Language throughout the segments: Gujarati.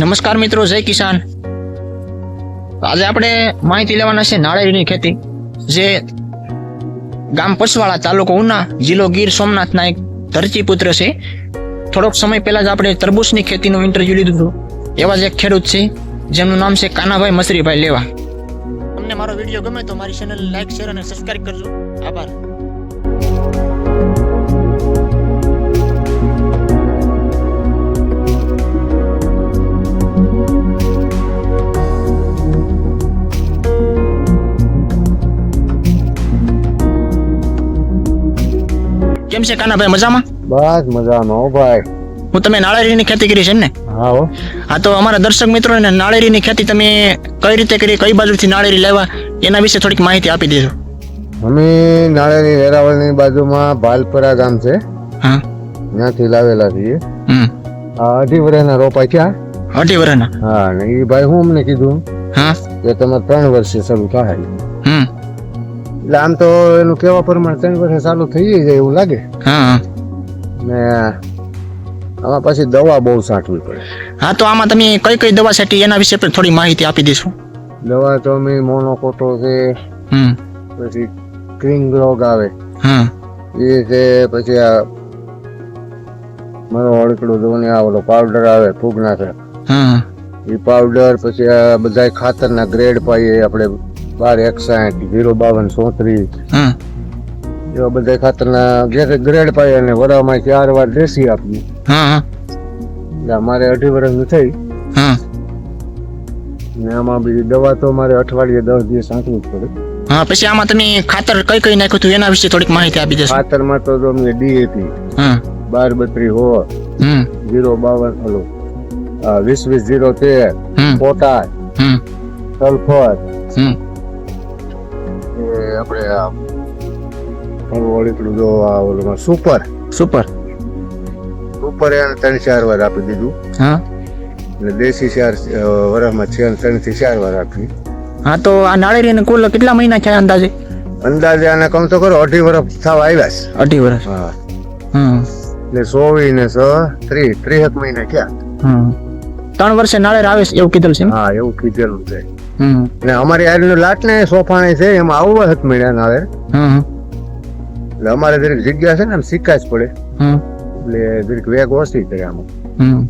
નમસ્કાર મિત્રો, જય કિસાન. આજે આપણે માહિતી લેવાના છે નાળિયેરીની ખેતી, જે ગામ પસવાળા તાલુકો ઉના જિલ્લો ગીર સોમનાથના એક ધરતીપુત્ર છે. થોડોક સમય પહેલા જ આપણે તરબૂચની ખેતીનું ઇન્ટરવ્યુ લીધું હતું. એવા જ એક ખેડૂત છે, જેમનું નામ છે કાનાભાઈ મસરીભાઈ લેવા. તમને મારો વીડિયો ગમે તો મારી ચેનલ લાઈક શેર અને સબસ્ક્રાઈબ કરજો. આભાર. કેમ છે કાનાભાઈ મજામાં? બસ મજામાં હો ભાઈ. હું તમે નાળિયેરીની ખેતી કરી છે ને? હા હો. હા તો અમારા દર્શક મિત્રોને નાળિયેરીની ખેતી તમે કઈ રીતે કરી કઈ બાજુથી નાળિયેરી લેવા એના વિશે થોડીક માહિતી આપી દેજો. અમે નાળિયેરી વેરાવળની બાજુમાં ભાલપરા ગામ છે. હા. ત્યાંથી લાવેલા છીએ. અઢી વર્ષના રોપા ક્યાં? અઢી વર્ષના હા ને એ ભાઈ હું અમને કીધું હા. કે તમે ત્રણ વર્ષે શરૂ થાય. એટલે આમ તો એનું કેવા પ્રમાણે ત્રણ વર્ષ ચાલુ થઈ જાય એવું લાગે. હા. ને આમાં પછી દવા બહુ સાઠવી પડે. હા તો આમાં તમે કઈ કઈ દવા છાંટી એના વિશે પણ થોડી માહિતી આપી દઈશું. દવા તો અમે મોનોકોટો છે પછી ક્રિંગ રોગ આવે. હમ એ છે પછી આ મારો હળકડો દોને આ ઓલો પાવડર આવે ફૂગના છે. એ પાવડર પછી આ બધા ખાતરના ગ્રેડ પાઈએ આપણે બાર એકસાઠ ઝીરો બાવન સોત્રીસ એવા બધા ખાતરના જે ગ્રેડ પાય અને વરામાં ચાર વાર દેશી આપી. એટલે અમારે અઢી વર્ષનું થઈ. ને આમાં બીજી દવા તો મારે અઠવાડિયે દસ દિવસ સાંકવું જ પડે. હા પછી આમાં તમે ખાતર કઈ કઈ નાખ્યું હતું? એના વિશે થોડીક માહિતી આપી દેશો. ખાતરમાં તો તમને ડીએપી બાર બત્રી હો ઝીરો બાવન ઓલો વીસ વીસ ઝીરો તેર. પોટાશ. સલ્ફર. એ આપણે આ ઓળીકડું જો આ ઓલું સુપર સુપર સુપર એને ત્રણ ચાર વાર આપી દીધું. હા? એટલે દેશી ચાર અ, વરસમાં છે ત્રણથી ચાર વાર આપી. હા તો આ નાળિયેરીને કુલ કેટલા મહિના થયા અંદાજે? અંદાજે આને કમ તો કરો અઢી વર્ષ થવા આવ્યા છે. અઢી વર્ષ હા. હમ. એટલે સોવી ને છ ત્રીસ ત્રીસેક મહિના ક્યાં હમ. ત્રણ વર્ષે નાળિયેર આવે એવું કીધેલું છે હા એવું કીધેલું છે. હમ. ને અમારી આજનું લાટ ને સોફાણી છે એમાં આવવા હત મળ્યા ના આવે એટલે અમારે દરેક જગ્યા છે ને આમ સિક્કા જ પડે. હમ. એટલે દરેક વેગ ઓછી કરે આમાં. હમ.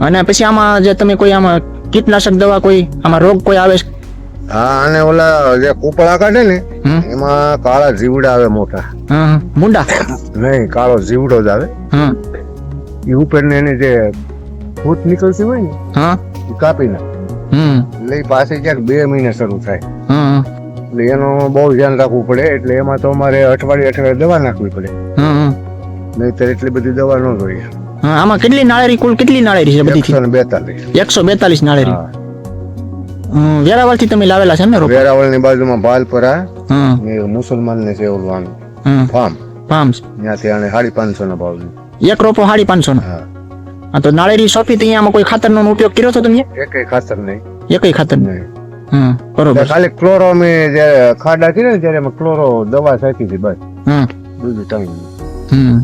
અને પછી આમાં જે તમે કોઈ આમાં કીટનાશક દવા કોઈ આમાં રોગ કોઈ આવે? હા અને ઓલા જે કૂપળા કાઢે ને એમાં કાળા જીવડા આવે મોટા. મુંડા? નહીં કાળો જીવડો જ આવે. હમ. એ ઉપર ને એની જે ફૂટ નીકળતી હોય ને કાપી નાખે. એટલે પાસે ક્યાંક બે મહિને શરૂ થાય. એટલે એનું બહુ ધ્યાન રાખવું પડે એટલે એમાં તો અમારે અઠવાડિયે અઠવાડિયે દવા નાખવી પડે. નહીતર એટલી બધી દવા ન જોઈએ. આમાં કેટલી નાળેરી કુલ કેટલી નાળેરી છે બધી એકસો બેતાલીસ. એકસો બેતાલીસ નાળેરી. વેરાવળથી તમે લાવેલા છે ને વેરાવળની બાજુમાં ભાલપરા હમ. મુસલમાન ને છે ઓલવાનું ફાર્મ. પામ્સ ત્યાંથી આને સાડી પાંચસો નો ભાવ એક રોપો સાડી પાંચસો નો હા તો નાળેરી સોંપી તો આમાં કોઈ ખાતરનો ઉપયોગ કર્યો છો તમે? એકય ખાતર નહીં. એકય ખાતર નહીં? હમ બરોબર. ખાલી ક્લોરો મેં જયારે ખાડા થી ને ત્યારે ક્લોરો દવા છાંટી હતી બસ. હમ. બીજું ટાઈમ હમ.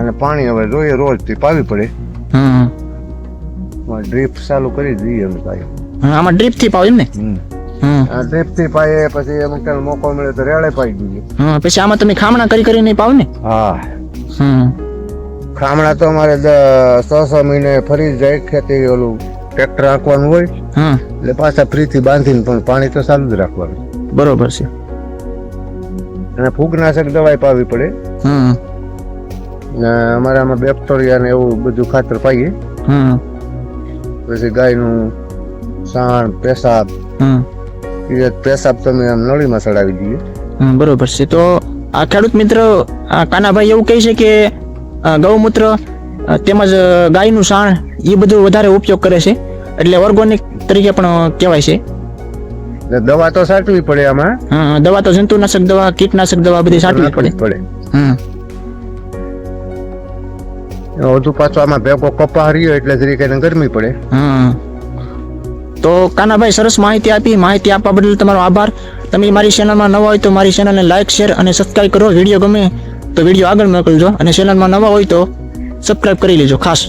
અને પાણી હવે જોઈએ રોજથી પાવી પડે. હમ. ડ્રીપ ચાલુ કરી દઈએ અમે પાછી આમાં ડ્રીપથી પાવ એમ ને? આ ડ્રીપથી પાઈએ પછી અમુક મોકો મળે તો રેડે પાઈ દઈએ. હા પછી આમાં તમે ખામણા કરી કરીને પાવ ને? હા. હમ. ખામણા તો અમારે છ છ મહિને ફરી જાય ખેતી ઓલું ટ્રેક્ટર આંકવાનું હોય. હા. એટલે પાછા ફ્રીથી બાંધીને પણ પાણી તો ચાલુ જ રાખવાનું. બરોબર છે. અને ફૂગનાશક દવાઈ પાવી પડે. હમ. ને અમારે આમાં બેક્ટેરિયા ને એવું બધું ખાતર પાઈએ. હમ. પછી ગાયનું સાણ પેશાબ હમ. એ પેશાબ તમે આમ નળીમાં ચડાવી દઈએ. બરોબર છે. તો આ ખેડૂત મિત્ર કાનાભાઈ એવું કહે છે કે ગૌમૂત્ર તેમજ ગાયનું સાણ એ બધું વધારે ઉપયોગ કરે છે. એટલે ઓર્ગોનિક તરીકે પણ કહેવાય છે. દવા તો સાચવી પડે આમાં? હા, દવા તો જંતુનાશક દવા કીટનાશક દવા બધી સાચવી પડે. પડે. હમ વધુ પાછો આમાં ભેગો કપા રહ્યો એટલે જરીક એને ગરમી પડે. હમ તો કાનાભાઈ સરસ માહિતી આપી. માહિતી આપવા બદલ તમારો આભાર. તમે મારી ચેનલમાં નવા હોય તો મારી ચેનલને લાઈક શેર અને સબસ્ક્રાઈબ કરો. વીડિયો ગમે તો વીડિયો આગળ મોકલજો અને ચેનલમાં નવા હોય તો સબસ્ક્રાઈબ કરી લેજો ખાસ.